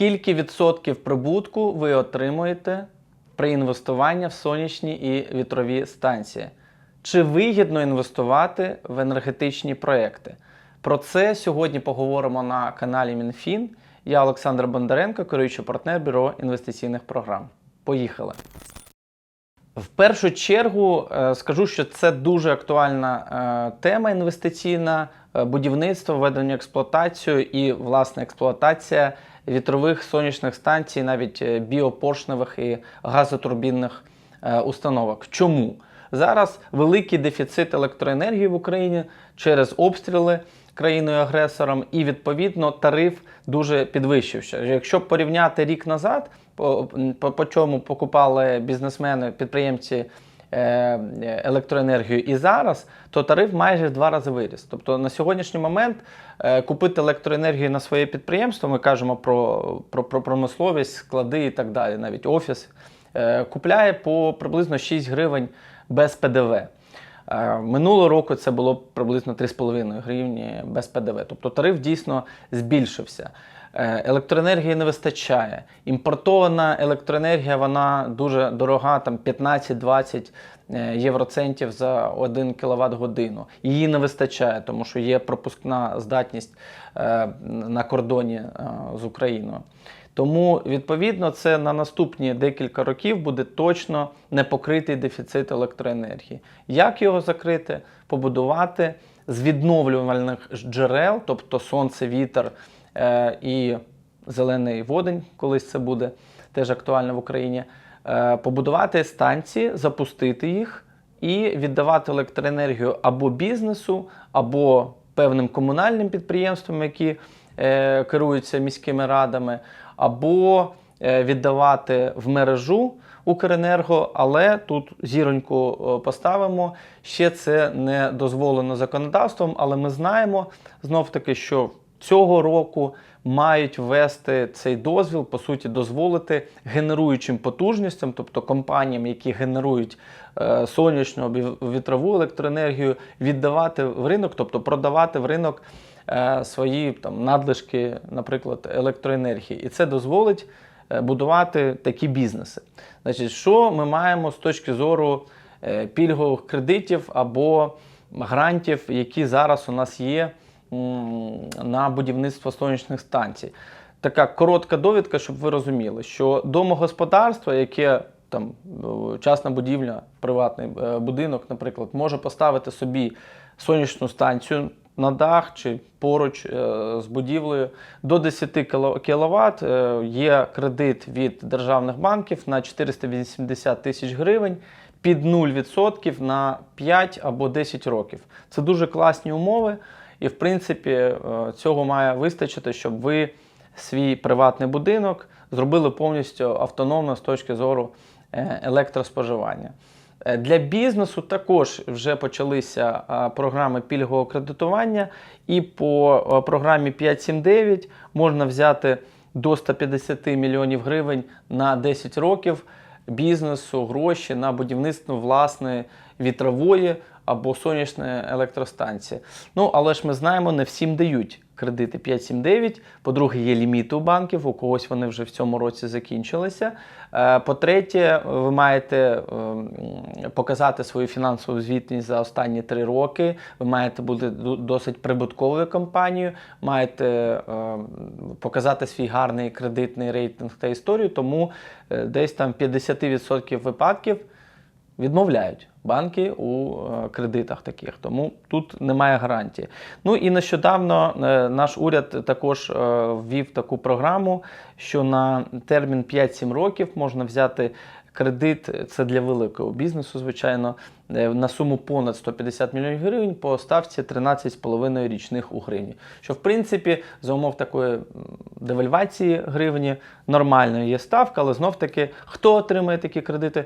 Скільки відсотків прибутку ви отримуєте при інвестуванні в сонячні і вітрові станції? Чи вигідно інвестувати в енергетичні проекти? Про це сьогодні поговоримо на каналі МінФін. Я Олександр Бондаренко, керуючий партнер бюро інвестиційних програм. Поїхали! В першу чергу е, скажу, що це дуже актуальна е, тема інвестиційна, будівництво, введення експлуатацію і власне експлуатація вітрових сонячних станцій, навіть е, біопоршневих і газотурбінних е, установок. Чому? Зараз великий дефіцит електроенергії в Україні через обстріли країною-агресором, і відповідно тариф дуже підвищився. Якщо порівняти рік назад, по, по, по чому покупали бізнесмени, підприємці е, електроенергію і зараз, то тариф майже в два рази виріс. Тобто на сьогоднішній момент е, купити електроенергію на своє підприємство, ми кажемо про, про, про промисловість, склади і так далі, навіть офіс, е, купляє по приблизно 6 гривень без ПДВ. Е, Минулого року це було приблизно 3,5 гривні без ПДВ. Тобто тариф дійсно збільшився. Е, Електроенергії не вистачає. Імпортована електроенергія вона дуже дорога, там 15-20 е, євроцентів за 1 кВт годину. Її не вистачає, тому що є пропускна здатність е, на кордоні з Україною. Тому, відповідно, це на наступні декілька років буде точно непокритий дефіцит електроенергії. Як його закрити? Побудувати з відновлювальних джерел, тобто сонце, вітер і зелений водень, колись це буде теж актуально в Україні. Е, побудувати станції, запустити їх і віддавати електроенергію або бізнесу, або певним комунальним підприємствам, які е, керуються міськими радами, або е, віддавати в мережу Укренерго, але тут зіроньку е, поставимо. Ще це не дозволено законодавством, але ми знаємо знов таки, що цього року мають ввести цей дозвіл, по суті, дозволити генеруючим потужностям, тобто компаніям, які генерують е, сонячну або вітрову електроенергію, віддавати в ринок, тобто продавати в ринок е, свої там надлишки, наприклад, електроенергії. І це дозволить е, будувати такі бізнеси. Значить, що ми маємо з точки зору е, пільгових кредитів або грантів, які зараз у нас є на будівництво сонячних станцій? Така коротка довідка, щоб ви розуміли, що домогосподарство, яке там е, частна будівля, приватний е, будинок, наприклад, може поставити собі сонячну станцію на дах чи поруч е, з будівлею до 10 кВт. Є кредит від державних банків на 480 тисяч гривень під 0% на 5 або 10 років. Це дуже класні умови, і в принципі е, цього має вистачити, щоб ви свій приватний будинок зробили повністю автономно з точки зору е, електроспоживання. Е, Для бізнесу також вже почалися програми пільгового кредитування, і по програмі 579 можна взяти до 150 мільйонів гривень на 10 років бізнесу гроші на будівництво власної вітрової або сонячної електростанції. Ну, але ж ми знаємо, не всім дають кредити 579. По-друге, є ліміти у банків, у когось вони вже в цьому році закінчилися. Е, По-третє, ви маєте ем, показати свою фінансову звітність за останні три роки. Ви маєте бути досить прибутковою компанією, маєте ем, показати свій гарний кредитний рейтинг та історію. Тому е, десь там 50% випадків відмовляють банки у е, кредитах таких, тому тут немає гарантії. Ну і нещодавно е, наш уряд також е, ввів таку програму, що на термін 5-7 років можна взяти. Кредит це для великого бізнесу, звичайно, на суму понад 150 мільйонів гривень по ставці 13,5 річних у гривні. Що в принципі за умов такої девальвації гривні нормальна є ставка, але знов таки хто отримає такі кредити?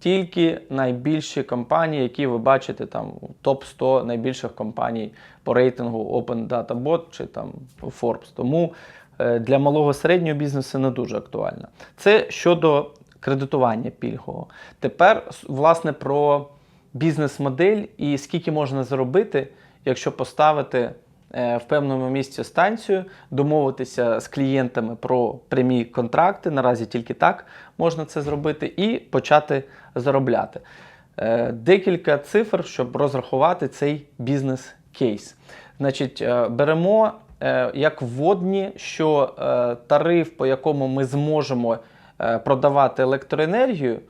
Тільки найбільші компанії, які ви бачите там топ 100 найбільших компаній по рейтингу Open Data Bot чи там Forbes. Тому е, для малого середнього бізнесу не дуже актуально. Це щодо кредитування пільгового. Тепер власне про бізнес-модель і скільки можна заробити, якщо поставити в певному місці станцію, домовитися з клієнтами про прямі контракти. Наразі тільки так можна це зробити, і почати заробляти. Е, Декілька цифр, щоб розрахувати цей бізнес-кейс. Значить, е, беремо е, як вводні, що е, тариф, по якому ми зможемо е, продавати електроенергію, е,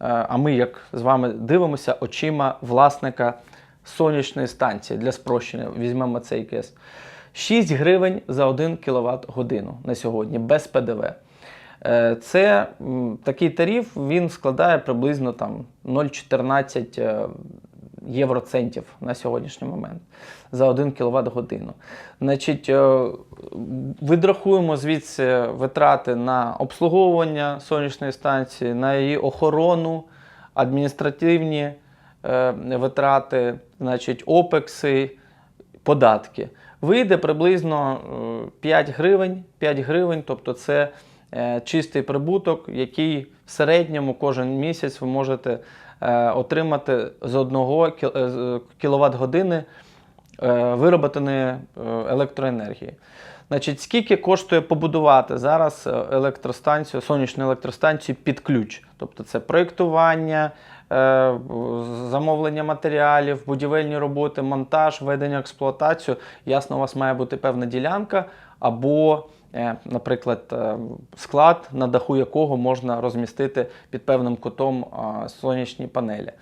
а ми, як з вами дивимося, очима власника сонячної станції для спрощення, візьмемо цей кейс. 6 гривень за 1 кВт годину на сьогодні без ПДВ. Е, Це такий тариф, він складає приблизно там 0,14 е, євроцентів на сьогоднішній момент за 1 кВт годину. Значить, е, відрахуємо звідси витрати на обслуговування сонячної станції, на її охорону, адміністративні витрати, значить, опекси, податки. Вийде приблизно е, 5 гривень, 5 гривень, тобто це е, чистий прибуток, який в середньому кожен місяць ви можете е, отримати з одного кіловат години е, вироботаної е, електроенергії. Значить, скільки коштує побудувати зараз е, електростанцію, сонячну електростанцію під ключ? Тобто це проєктування, е, замовлення матеріалів, будівельні роботи, монтаж, введення в експлуатацію. Ясно, у вас має бути певна ділянка або, е, наприклад, е, склад, на даху якого можна розмістити під певним кутом е, сонячні панелі.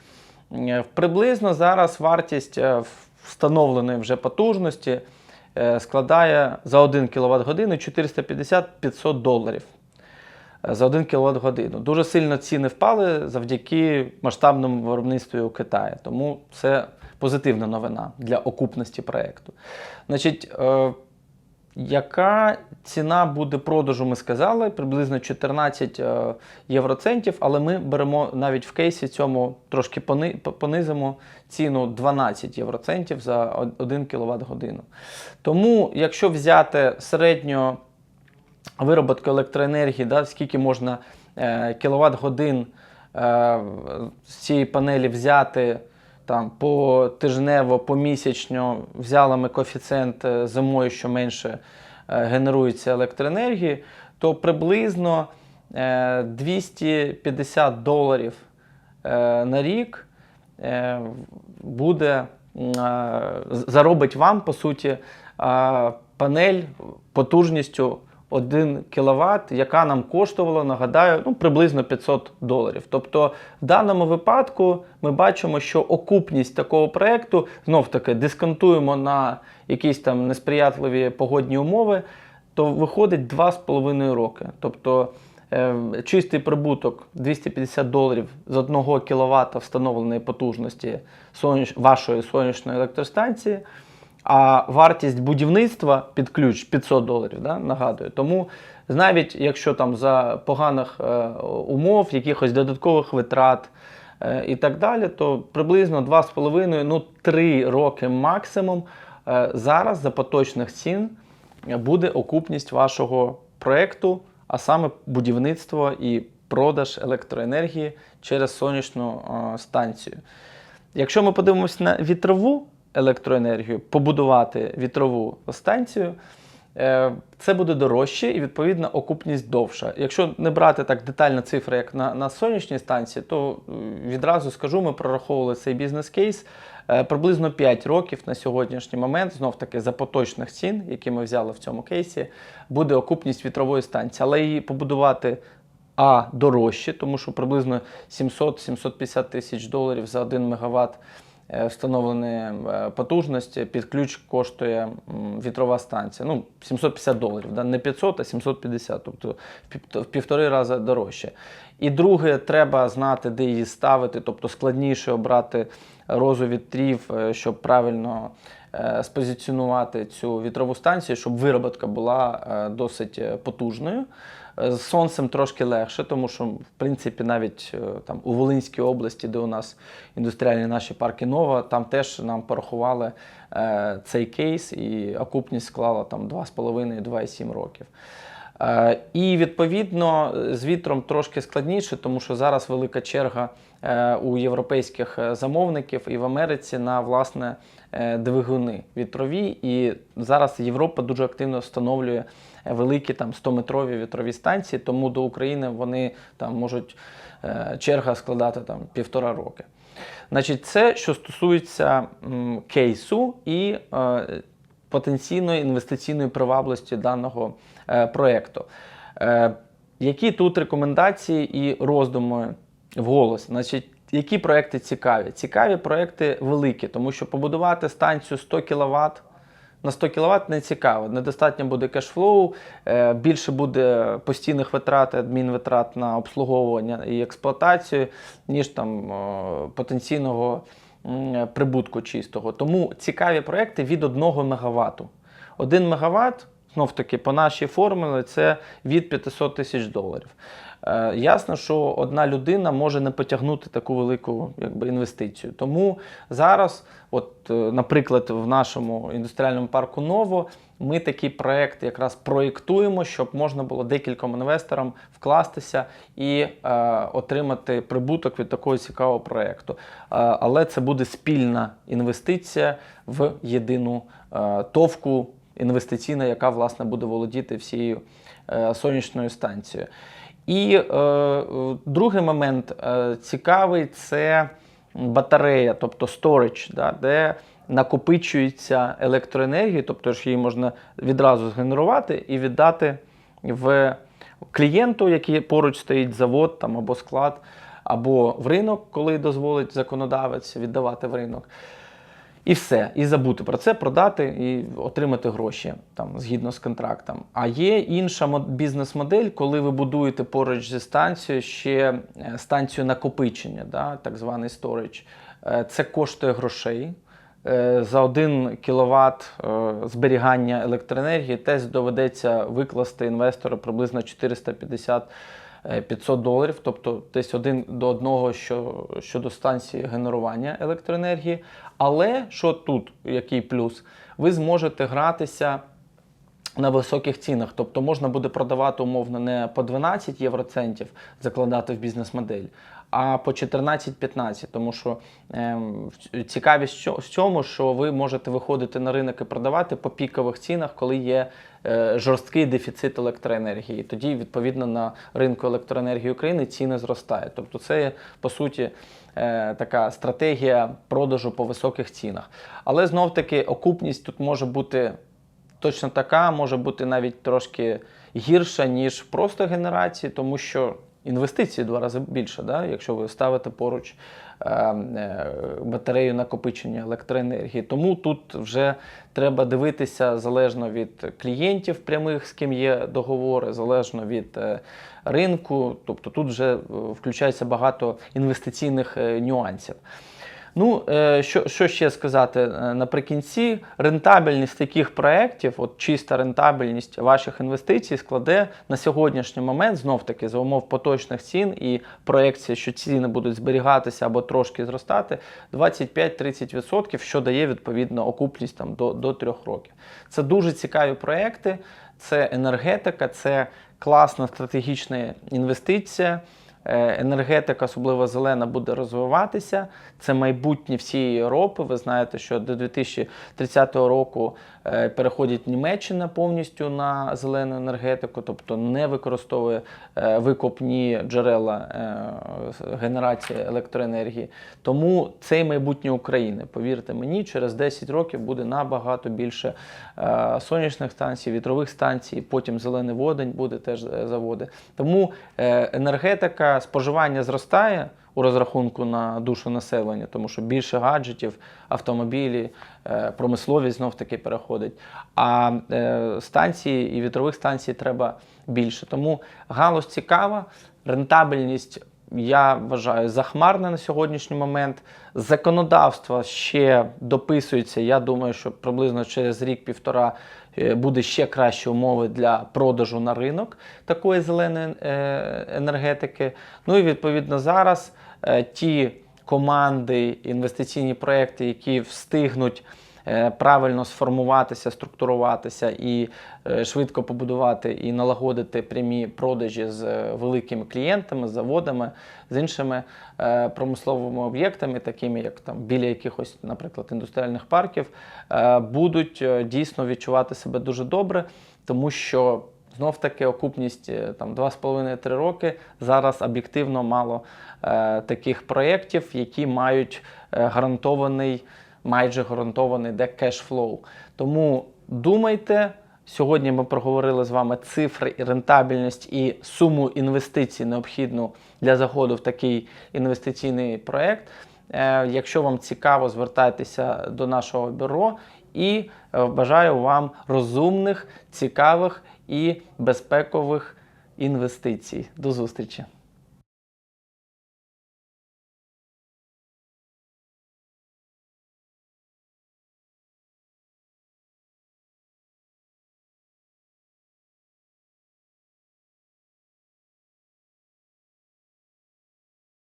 Е, Приблизно зараз вартість е, встановленої вже потужності е, складає за 1 кВт годину 450-500 доларів е, за 1 кВт годину. Дуже сильно ціни впали завдяки масштабному виробництву у Китаї. Тому це позитивна новина для окупності проєкту. Значить, е, яка ціна буде продажу, ми сказали, приблизно 14 е, євроцентів, але ми беремо навіть в кейсі цьому трошки пони- понизимо ціну 12 євроцентів за 1 кВт годину. Тому, якщо взяти середньо вироботку електроенергії, да, скільки можна е, кіловат годин е, з цієї панелі взяти там, по тижнево, помісячно, взяли ми коефіцієнт е, зимою, що менше е, генерується електроенергії, то приблизно е, 250 доларів е, на рік е, буде е, заробить вам, по суті, е, панель потужністю 1 кВт, яка нам коштувала, нагадаю, ну, приблизно 500 доларів. Тобто, в даному випадку ми бачимо, що окупність такого проєкту, знов таки, дисконтуємо на якісь там несприятливі погодні умови, то виходить 2,5 роки. Тобто е, чистий прибуток 250 доларів з 1 кВт встановленої потужності соняч... вашої сонячної електростанції. А вартість будівництва під ключ 500 доларів, да, нагадую. Тому навіть якщо там за поганих е, умов, якихось додаткових витрат е, і так далі, то приблизно 2,5, ну 3 роки максимум е, зараз за поточних цін буде окупність вашого проєкту, а саме будівництво і продаж електроенергії через сонячну е, станцію. Якщо ми подивимося на вітрову електроенергію, побудувати вітрову станцію, е, це буде дорожче і відповідно окупність довша. Якщо не брати так детально цифри, як на, на сонячній станції, то е, відразу скажу, ми прораховували цей бізнес-кейс. Е, Приблизно 5 років на сьогоднішній момент, знов таки за поточних цін, які ми взяли в цьому кейсі, буде окупність вітрової станції. Але її побудувати а дорожче, тому що приблизно 700-750 тисяч доларів за 1 мегаватт е, встановленої е, потужності під ключ коштує вітрова станція. Ну, 750 доларів, да? не 500, а 750, тобто в півтори рази дорожче. І друге, треба знати, де її ставити, тобто складніше обрати розу вітрів, е, щоб правильно спозиціонувати цю вітрову станцію, щоб вироботка була досить потужною. Е, З сонцем трошки легше, тому що, в принципі, навіть е, там у Волинській області, де у нас індустріальні наші парки Нова, там теж нам порахували е, цей кейс, і окупність склала там 2,5-2,7 років. Е, І відповідно з вітром трошки складніше, тому що зараз велика черга е, у європейських е, замовників і в Америці на власне двигуни вітрові. І зараз Європа дуже активно встановлює великі там 100-метрові вітрові станції, тому до України вони там можуть черга складати там півтора роки. Значить, це що стосується м, кейсу і е, потенційної інвестиційної привабливості даного е, проєкту. Е, які тут рекомендації і роздуми вголос? Значить, які проекти цікаві? Цікаві проекти великі, тому що побудувати станцію 100 кВт на 100 кВт не цікаво. Недостатньо буде кешфлоу, е, більше буде постійних витрат, адмінвитрат на обслуговування і експлуатацію, ніж там потенційного прибутку чистого. Тому цікаві проекти від 1 МВт. 1 МВт, знов таки, по нашій формулі, це від 500 тисяч доларів. Е, Ясно, що одна людина може не потягнути таку велику якби, інвестицію. Тому зараз, от, е, наприклад, в нашому індустріальному парку Ново ми такий проект якраз проєктуємо, щоб можна було декільком інвесторам вкластися і е, отримати прибуток від такого цікавого проєкту. Е, але це буде спільна інвестиція в єдину е, товку інвестиційна, яка власне буде володіти всією е, сонячною станцією. І е, е, другий момент е, цікавий це батарея, тобто storage, да, де накопичується електроенергія, тобто ж її можна відразу згенерувати і віддати в клієнту, який поруч стоїть завод там, або склад, або в ринок, коли дозволить законодавець віддавати в ринок. І все, і забути про це, продати і отримати гроші там згідно з контрактом. А є інша мо- бізнес-модель, коли ви будуєте поруч зі станцією ще е, станцію накопичення, да, так званий storage. Е, Це коштує грошей. Е, За 1 кВт зберігання електроенергії теж доведеться викласти інвестору приблизно 450 е, 500 доларів, тобто десь один до одного що, щодо станції генерування електроенергії. Але що тут, який плюс? Ви зможете гратися на високих цінах. Тобто можна буде продавати умовно не по 12 євроцентів закладати в бізнес-модель, а по 14-15. Тому що ем, цікавість в цьому, що ви можете виходити на ринок і продавати по пікових цінах, коли є е, жорсткий дефіцит електроенергії. Тоді, відповідно, на ринку електроенергії України ціни зростають. Тобто, це по суті е, така стратегія продажу по високих цінах. Але знов таки окупність тут може бути точно така, може бути навіть трошки гірша, ніж просто генерації, тому що інвестиції два рази більше, да? якщо ви ставите поруч е, е, батарею накопичення електроенергії. Тому тут вже треба дивитися залежно від клієнтів прямих, з ким є договори, залежно від е, ринку. Тобто тут вже включається багато інвестиційних нюансів. Ну, е, що, що ще сказати е, наприкінці? Рентабельність таких проєктів, от чиста рентабельність ваших інвестицій складе на сьогоднішній момент, знов таки за умов поточних цін і проєкції, що ціни будуть зберігатися або трошки зростати, 25-30%, що дає відповідно окупність там, до, до 3 років. Це дуже цікаві проєкти, це енергетика, це класна стратегічна інвестиція. Е, Енергетика, особливо зелена, буде розвиватися. Це майбутнє всієї Європи. Ви знаєте, що до 2030 року переходить Німеччина повністю на зелену енергетику, тобто не використовує е, викопні джерела е, генерації електроенергії. Тому це майбутнє України. Повірте мені, через 10 років буде набагато більше е, сонячних станцій, вітрових станцій, потім зелений водень буде теж е, заводи. Тому е, енергетика, споживання зростає у розрахунку на душу населення, тому що більше гаджетів, автомобілі, е, промисловість знов таки переходить. А е, станції і вітрових станцій треба більше. Тому галузь цікава, рентабельність. Я вважаю захмарне на сьогоднішній момент. Законодавство ще дописується. Я думаю, що приблизно через рік-півтора е, буде ще кращі умови для продажу на ринок такої зеленої енергетики. Ну і відповідно зараз ті команди, інвестиційні проекти, які встигнуть е, правильно сформуватися, структуруватися і е, швидко побудувати і налагодити прямі продажі з е, великими клієнтами, з заводами, з іншими е, промисловими об'єктами, такими як там біля якихось, наприклад, індустріальних парків, е, будуть е, дійсно відчувати себе дуже добре, тому що знов таки окупність е, там 2,5-3 роки. Зараз об'єктивно мало е, таких проєктів, які мають е, гарантований, майже гарантований де кешфлоу. Тому думайте. Сьогодні ми проговорили з вами цифри і рентабельність і суму інвестицій, необхідну для заходу в такий інвестиційний проєкт. Е, Якщо вам цікаво, звертайтеся до нашого бюро і бажаю вам розумних, цікавих і безпекових інвестицій. До зустрічі!